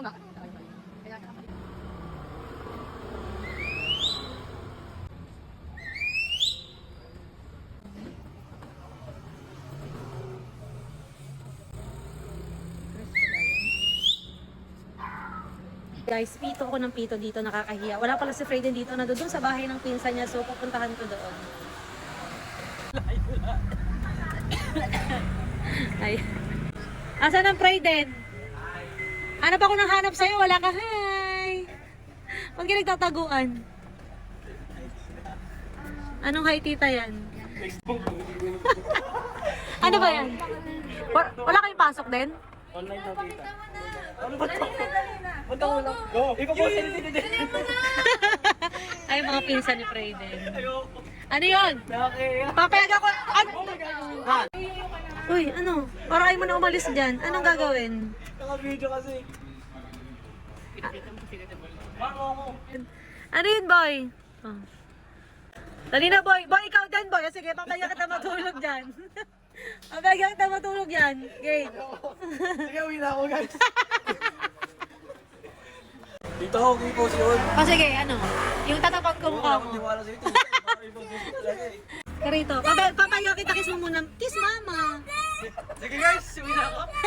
Oo guys, pito ko ng pito dito, nakakahiya. Wala pala si Frayden dito, nandoon sa bahay ng pinsan niya, so pupuntahan ko doon. Ay. Asan ang Frayden? Hanap ako ng hanap sa'yo, wala ka. Hi! Ba't ka nagtataguan? Anong hi tita yan? ano ba yan? Wa- Wala kayong pasok din? Online daw tita. Ano ba to? Ba't ako lang? Go! Ikaw po sa din. Ay, mga pinsan ni Frayden. Ano yun? Nakakaya. Papayag ako. Ano? Uy, ano? Para ayaw mo na umalis dyan. Anong gagawin? Naka-video kasi. Ano yun, boy? Oh. Dali na, boy. Boy, ikaw din, boy. Sige, papayag kita matulog dyan. papayag kita matulog dyan. Game. Sige, uwi na ako guys. Dito ako, hindi po si On. o, sige, ano? Yung tatapag ko mukha Wala akong mo. tiwala sa ito. Karito, papayag kita kiss mo muna. Kiss mama. Guys, uwi na ako.